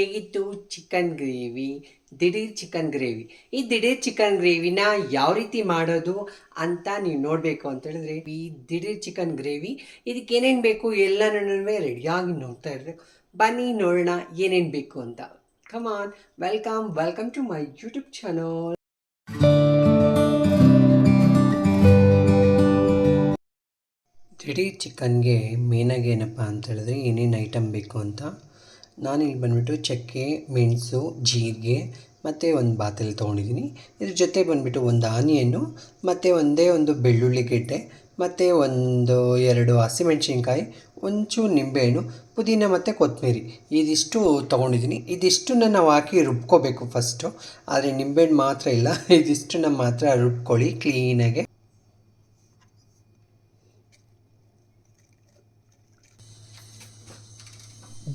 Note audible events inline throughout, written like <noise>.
ಹೇಗಿತ್ತು chicken gravy ದಿಢೀರ್ chicken gravy ಈ ದಿಢೀರ್ ಚಿಕನ್ ಗ್ರೇವಿನ ಯಾವ ರೀತಿ ಮಾಡೋದು ಅಂತ ನೀವು ನೋಡಬೇಕು ಅಂತ ಹೇಳಿದ್ರೆ, ಈ ದಿಢೀರ್ ಚಿಕನ್ ಗ್ರೇವಿ ಇದಕ್ಕೆ ಏನೇನು ಬೇಕು ಎಲ್ಲನೂ ರೆಡಿಯಾಗಿ ನೋಡ್ತಾ ಇರಬೇಕು. ಬನ್ನಿ ನೋಡೋಣ ಏನೇನು ಬೇಕು ಅಂತ. Come on welcome welcome to my YouTube channel ದಿಢೀರ್ ಚಿಕನ್ಗೆ ಮೇನಾಗಿ ಏನಪ್ಪ ಅಂತ ಹೇಳಿದ್ರೆ ಏನೇನು ಐಟಮ್ ಬೇಕು ಅಂತ. ನಾನಿಲ್ಲಿ ಬಂದುಬಿಟ್ಟು ಚಕ್ಕೆ, ಮೆಣಸು, ಜೀರಿಗೆ ಮತ್ತು ಒಂದು ಬಾತಲ್ಲಿ ತೊಗೊಂಡಿದ್ದೀನಿ. ಇದ್ರ ಜೊತೆ ಬಂದುಬಿಟ್ಟು ಒಂದು ಆನಿಯನ್ನು, ಮತ್ತು ಒಂದೇ ಒಂದು ಬೆಳ್ಳುಳ್ಳಿ ಗೆಡ್ಡೆ, ಮತ್ತು ಒಂದು ಎರಡು ಹಸಿಮೆಣ್ಸಿನ್ಕಾಯಿ, ಒಂಚೂರು ನಿಂಬೆಹಣ್ಣು, ಪುದೀನ ಮತ್ತು ಕೊತ್ತಂಬರಿ. ಇದಿಷ್ಟು ತೊಗೊಂಡಿದ್ದೀನಿ. ಇದಿಷ್ಟನ್ನು ನಾವು ಹಾಕಿ ರುಬ್ಕೋಬೇಕು ಫಸ್ಟು ಆದರೆ ನಿಂಬೆಹಣ್ಣು ಮಾತ್ರ ಇಲ್ಲ. <laughs> ಇದಿಷ್ಟನ್ನು ಮಾತ್ರ ರುಬ್ಕೊಳ್ಳಿ ಕ್ಲೀನಾಗೆ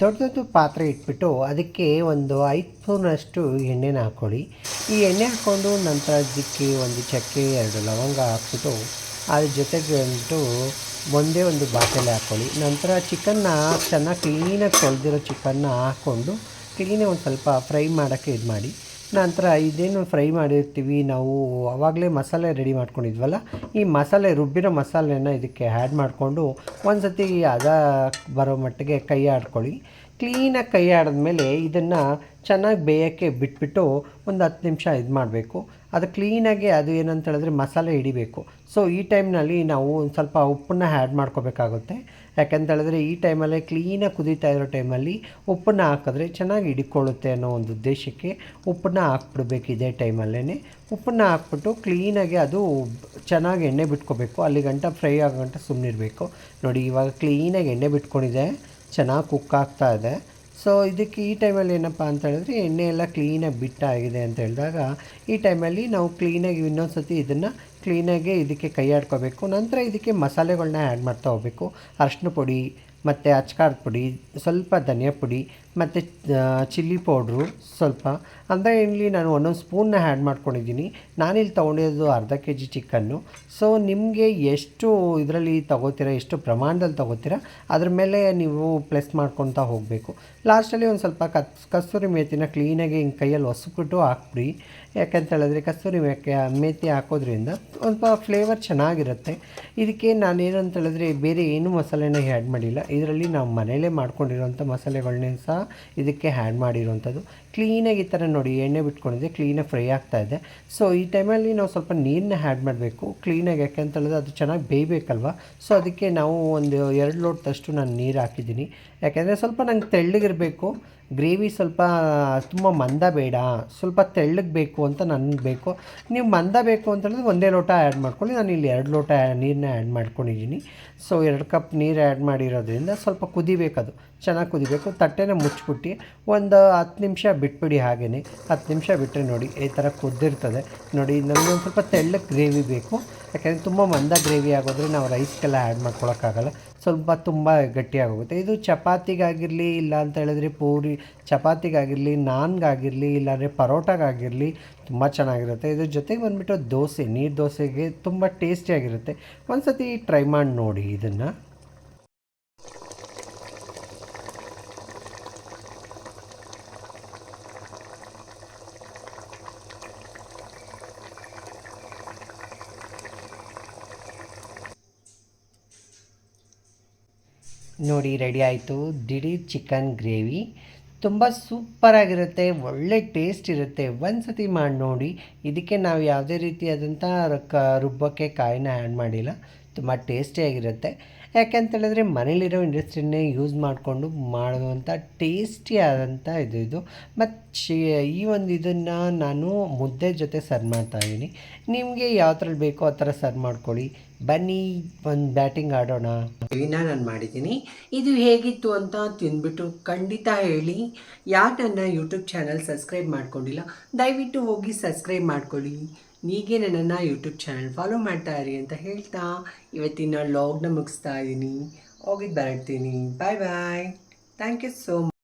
ದೊಡ್ಡದು ಪಾತ್ರೆ ಇಟ್ಬಿಟ್ಟು ಅದಕ್ಕೆ ಒಂದು ಐದು ಸ್ಪೂನಷ್ಟು ಎಣ್ಣೆನ ಹಾಕ್ಕೊಳ್ಳಿ. ಈ ಎಣ್ಣೆ ಹಾಕ್ಕೊಂಡು ನಂತರ ಅದಕ್ಕೆ ಒಂದು ಚಕ್ಕೆ, ಎರಡು ಲವಂಗ ಹಾಕ್ಬಿಟ್ಟು ಅದ್ರ ಜೊತೆಗೆ ಬಂದ್ಬಿಟ್ಟು ಒಂದೇ ಒಂದು ಬಾಟಲಿ ಹಾಕ್ಕೊಳ್ಳಿ. ನಂತರ ಚಿಕನ್ನ ಚೆನ್ನಾಗಿ ಕ್ಲೀನಾಗಿ ತೊಳೆದಿರೋ ಚಿಕನ್ನ ಹಾಕ್ಕೊಂಡು ಕ್ಲೀನಾಗಿ ಒಂದು ಸ್ವಲ್ಪ ಫ್ರೈ ಮಾಡೋಕ್ಕೆ ಇದು ಮಾಡಿ ನಂತರ ಇದೇನು ಫ್ರೈ ಮಾಡಿರ್ತೀವಿ, ನಾವು ಆವಾಗಲೇ ಮಸಾಲೆ ರೆಡಿ ಮಾಡ್ಕೊಂಡಿದ್ವಲ್ಲ, ಈ ಮಸಾಲೆ, ರುಬ್ಬಿರೋ ಮಸಾಲೆನ ಇದಕ್ಕೆ ಆ್ಯಡ್ ಮಾಡಿಕೊಂಡು ಒಂದು ಸತಿ ಅದ ಬರೋ ಮಟ್ಟಿಗೆ ಕೈ ಆಡ್ಕೊಳ್ಳಿ. ಕ್ಲೀನಾಗಿ ಕೈ ಆಡಿದ್ಮೇಲೆ ಇದನ್ನು ಚೆನ್ನಾಗಿ ಬೇಯೋಕ್ಕೆ ಬಿಟ್ಬಿಟ್ಟು ಒಂದು ಹತ್ತು ನಿಮಿಷ ಇದು ಮಾಡಬೇಕು. ಅದು ಕ್ಲೀನಾಗಿ ಅದು ಏನಂತ ಹೇಳಿದ್ರೆ ಮಸಾಲೆ ಹಿಡಿಬೇಕು. ಸೊ ಈ ಟೈಮ್ನಲ್ಲಿ ನಾವು ಒಂದು ಸ್ವಲ್ಪ ಉಪ್ಪನ್ನ ಆ್ಯಡ್ ಮಾಡ್ಕೋಬೇಕಾಗುತ್ತೆ. ಯಾಕಂತ ಹೇಳಿದ್ರೆ ಈ ಟೈಮಲ್ಲೇ ಕ್ಲೀನಾಗಿ ಕುದೀತಾ ಇರೋ ಟೈಮಲ್ಲಿ ಉಪ್ಪನ್ನ ಹಾಕಿದ್ರೆ ಚೆನ್ನಾಗಿ ಹಿಡ್ಕೊಳ್ಳುತ್ತೆ ಅನ್ನೋ ಒಂದು ಉದ್ದೇಶಕ್ಕೆ ಉಪ್ಪನ್ನ ಹಾಕ್ಬಿಡ್ಬೇಕು ಇದೇ ಟೈಮಲ್ಲೇ ಉಪ್ಪನ್ನ ಹಾಕ್ಬಿಟ್ಟು ಕ್ಲೀನಾಗಿ ಅದು ಚೆನ್ನಾಗಿ ಎಣ್ಣೆ ಬಿಟ್ಕೋಬೇಕು. ಅಲ್ಲಿ ಗಂಟ ಫ್ರೈ ಆಗೋ ಗಂಟ ಸುಮ್ಮನಿರಬೇಕು ನೋಡಿ, ಇವಾಗ ಕ್ಲೀನಾಗಿ ಎಣ್ಣೆ ಬಿಟ್ಕೊಂಡಿದೆ. ಚೆನ್ನಾಗಿ ಕುಕ್ ಆಗ್ತಾ ಇದೆ. ಸೊ ಇದಕ್ಕೆ ಈ ಟೈಮಲ್ಲಿ ಏನಪ್ಪ ಅಂತ ಹೇಳಿದ್ರೆ ಎಣ್ಣೆ ಎಲ್ಲ ಕ್ಲೀನಾಗಿ ಬಿಟ್ಟಾಗಿದೆ ಅಂತ ಹೇಳಿದಾಗ, ಈ ಟೈಮಲ್ಲಿ ನಾವು ಕ್ಲೀನಾಗಿ ಇನ್ನೊಂದು ಸತಿ ಇದನ್ನು ಕ್ಲೀನಾಗಿ ಇದಕ್ಕೆ ಕೈ ಆಡ್ಕೋಬೇಕು ನಂತರ ಇದಕ್ಕೆ ಮಸಾಲೆಗಳನ್ನ ಆ್ಯಡ್ ಮಾಡ್ತಾ ಹೋಗಬೇಕು. ಅರಶಿನ ಪುಡಿ ಮತ್ತು ಅಚ್ಕಾರದ ಪುಡಿ, ಸ್ವಲ್ಪ ಧನಿಯಾ ಪುಡಿ, ಮತ್ತು ಚಿಲ್ಲಿ ಪೌಡ್ರು ಸ್ವಲ್ಪ. ಅಂದರೆ ಇಲ್ಲಿ ನಾನು ಒಂದೊಂದು ಸ್ಪೂನ್ನ ಆ್ಯಡ್ ಮಾಡ್ಕೊಂಡಿದ್ದೀನಿ. ನಾನಿಲ್ಲಿ ತೊಗೊಂಡಿರೋದು ಅರ್ಧ ಕೆ ಜಿ ಚಿಕನ್ನು. ಸೊ ನಿಮಗೆ ಎಷ್ಟು ಇದರಲ್ಲಿ ತೊಗೋತೀರಾ, ಎಷ್ಟು ಪ್ರಮಾಣದಲ್ಲಿ ತೊಗೋತೀರಾ, ಅದ್ರ ಮೇಲೆ ನೀವು ಪ್ಲಸ್ ಮಾಡ್ಕೊತಾ ಹೋಗಬೇಕು. ಲಾಸ್ಟಲ್ಲಿ ಒಂದು ಸ್ವಲ್ಪ ಕಸ್, ಕಸ್ತೂರಿ ಮೇಥಿನ ಕ್ಲೀನಾಗಿ ಹಿಂಗೆ ಕೈಯಲ್ಲಿ ಒಸ್ಬಿಟ್ಟು ಹಾಕ್ಬಿಡಿ. ಯಾಕಂತ ಹೇಳಿದ್ರೆ ಕಸ್ತೂರಿ ಮೇಕೆ ಮೇಥಿ ಹಾಕೋದ್ರಿಂದ ಸ್ವಲ್ಪ ಫ್ಲೇವರ್ ಚೆನ್ನಾಗಿರುತ್ತೆ. ಇದಕ್ಕೆ ನಾನೇನು ಅಂತ ಹೇಳಿದ್ರೆ ಬೇರೆ ಏನು ಮಸಾಲೆನ ಆ್ಯಡ್ ಮಾಡಿಲ್ಲ. ಇದರಲ್ಲಿ ನಾವು ಮನೆಯಲ್ಲೇ ಮಾಡ್ಕೊಂಡಿರೋಂಥ ಮಸಾಲೆಗಳನ್ನೇ ಸಹ ಇದಕ್ಕೆ ಆ್ಯಡ್ ಮಾಡಿರೋವಂಥದ್ದು. ಕ್ಲೀನಾಗಿ ಈ ಥರ ನೋಡಿ, ಎಣ್ಣೆ ಬಿಟ್ಕೊಂಡಿದ್ದೆ, ಕ್ಲೀನಾಗಿ ಫ್ರೈ ಆಗ್ತಾ ಇದೆ. ಸೊ ಈ ಟೈಮಲ್ಲಿ ನಾವು ಸ್ವಲ್ಪ ನೀರನ್ನ ಆ್ಯಡ್ ಮಾಡಬೇಕು, ಕ್ಲೀನಾಗಿ, ಯಾಕೆ ಅಂತ ಹೇಳಿದ್ರೆ ಅದು ಚೆನ್ನಾಗಿ ಬೇಯಬೇಕಲ್ವ? ಸೊ ಅದಕ್ಕೆ ನಾವು ಒಂದು ಎರಡು ಲೋಟದಷ್ಟು ನಾನು ನೀರು ಹಾಕಿದ್ದೀನಿ. ಯಾಕೆಂದರೆ ಸ್ವಲ್ಪ ನಂಗೆ ತೆಳ್ಳಗಿರಬೇಕು, ಗ್ರೇವಿ ಸ್ವಲ್ಪ ತುಂಬ ಮಂದ ಬೇಡ, ಸ್ವಲ್ಪ ತೆಳ್ಳಗೆ ಬೇಕು ಅಂತ ನನಗೆ ಬೇಕು. ನೀವು ಮಂದ ಬೇಕು ಅಂತ ಹೇಳಿದ್ರೆ ಒಂದೇ ಲೋಟ ಆ್ಯಡ್ ಮಾಡ್ಕೊಳ್ಳಿ, ನಾನು ಇಲ್ಲಿ ಎರಡು ಲೋಟ ನೀರನ್ನ ಆ್ಯಡ್ ಮಾಡ್ಕೊಂಡಿದ್ದೀನಿ. ಸೊ ಎರಡು ಕಪ್ ನೀರು ಆ್ಯಡ್ ಮಾಡಿರೋದ್ರಿಂದ ಸ್ವಲ್ಪ ಕುದಿಬೇಕದು, ಚೆನ್ನಾಗಿ ಕುದಿಬೇಕು, ತಟ್ಟೆನ ಮುಚ್ಚಿಬಿಟ್ಟು ಒಂದು ಹತ್ತು ನಿಮಿಷ ಬಿಟ್ಬಿಡಿ ಹಾಗೇ ಹತ್ತು ನಿಮಿಷ ಬಿಟ್ಟರೆ ನೋಡಿ, ಈ ಥರ ಕುದ್ದಿರ್ತದೆ. ನೋಡಿ, ನಮಗೆ ಒಂದು ಸ್ವಲ್ಪ ತೆಳ್ಳಗೆ ಗ್ರೇವಿ ಬೇಕು. ಯಾಕೆಂದರೆ ತುಂಬ ಮಂದ ಗ್ರೇವಿ ಆಗೋದ್ರೆ ನಾವು ರೈಸ್ಗೆಲ್ಲ ಆ್ಯಡ್ ಮಾಡ್ಕೊಳಕ್ಕಾಗಲ್ಲ. ಸ್ವಲ್ಪ ತುಂಬ ಗಟ್ಟಿಯಾಗೋಗುತ್ತೆ. ಇದು ಚಪಾತಿಗಾಗಿರಲಿ, ಇಲ್ಲ ಅಂತ ಹೇಳಿದ್ರೆ ಪೂರಿ, ಚಪಾತಿಗಾಗಿರಲಿ, ನಾನ್ಗಾಗಿರಲಿ, ಇಲ್ಲಾಂದರೆ ಪರೋಟಾಗಾಗಿರಲಿ ತುಂಬ ಚೆನ್ನಾಗಿರುತ್ತೆ. ಇದ್ರ ಜೊತೆಗೆ ಬಂದುಬಿಟ್ಟು ದೋಸೆ, ನೀರು ದೋಸೆಗೆ ತುಂಬ ಟೇಸ್ಟಿಯಾಗಿರುತ್ತೆ. ಒಂದು ಸತಿ ಟ್ರೈ ಮಾಡಿ ನೋಡಿ ಇದನ್ನು. ನೋಡಿ ರೆಡಿ ಆಯಿತು. ದಿಢೀರ್ ಚಿಕನ್ ಗ್ರೇವಿ. ತುಂಬ ಸೂಪರಾಗಿರುತ್ತೆ ಒಳ್ಳೆ ಟೇಸ್ಟ್ ಇರುತ್ತೆ. ಒಂದು ಸತಿ ಮಾಡಿ ನೋಡಿ. ಇದಕ್ಕೆ ನಾವು ಯಾವುದೇ ರೀತಿಯಾದಂಥ ಕ ರುಬ್ಬಕ್ಕೆ ಕಾಯಿನ ಆ್ಯಡ್ ಮಾಡಿಲ್ಲ. ತುಂಬ ಟೇಸ್ಟಿಯಾಗಿರುತ್ತೆ ಯಾಕೆ ಹೇಳಿದ್ರೆ ಮನೇಲಿರೋ ಇಂಡಸ್ಟ್ರಿನೇ ಯೂಸ್ ಮಾಡಿಕೊಂಡು ಮಾಡುವಂಥ ಟೇಸ್ಟಿಯಾದಂಥ ಇದು ಇದು. ಮತ್ತು ಈ ಒಂದು ಇದನ್ನು ನಾನು ಮುದ್ದೆ ಜೊತೆ ಸರ್ವ್ ಮಾಡ್ತಾಯಿದ್ದೀನಿ ನಿಮಗೆ ಯಾವ ಥರ ಬೇಕೋ ಆ ಥರ ಸರ್ವ್ ಮಾಡ್ಕೊಳ್ಳಿ. ಬನ್ನಿ, ಒಂದು ಬ್ಯಾಟಿಂಗ್ ಆಡೋಣ. ಗ್ರೇವಿನ ನಾನು ಮಾಡಿದ್ದೀನಿ. ಇದು ಹೇಗಿತ್ತು ಅಂತ ತಿಂದ್ಬಿಟ್ಟು ಖಂಡಿತ ಹೇಳಿ. ಯಾರು ನನ್ನ ಯೂಟ್ಯೂಬ್ ಚಾನಲ್ ಸಬ್ಸ್ಕ್ರೈಬ್ ಮಾಡ್ಕೊಂಡಿಲ್ಲ, ದಯವಿಟ್ಟು ಹೋಗಿ ಸಬ್ಸ್ಕ್ರೈಬ್ ಮಾಡ್ಕೊಳ್ಳಿ. ನೀಗೆ ನನ್ನನ್ನು ಯೂಟ್ಯೂಬ್ ಚಾನಲ್ ಫಾಲೋ ಮಾಡ್ತಾ ಇರಿ ಅಂತ ಹೇಳ್ತಾ ಇವತ್ತಿನ ಲಾಗ್ನ ಮುಗಿಸ್ತಾ ಇದ್ದೀನಿ ಹೋಗಿ ಬರ್ತೀನಿ. Bye bye thank you so much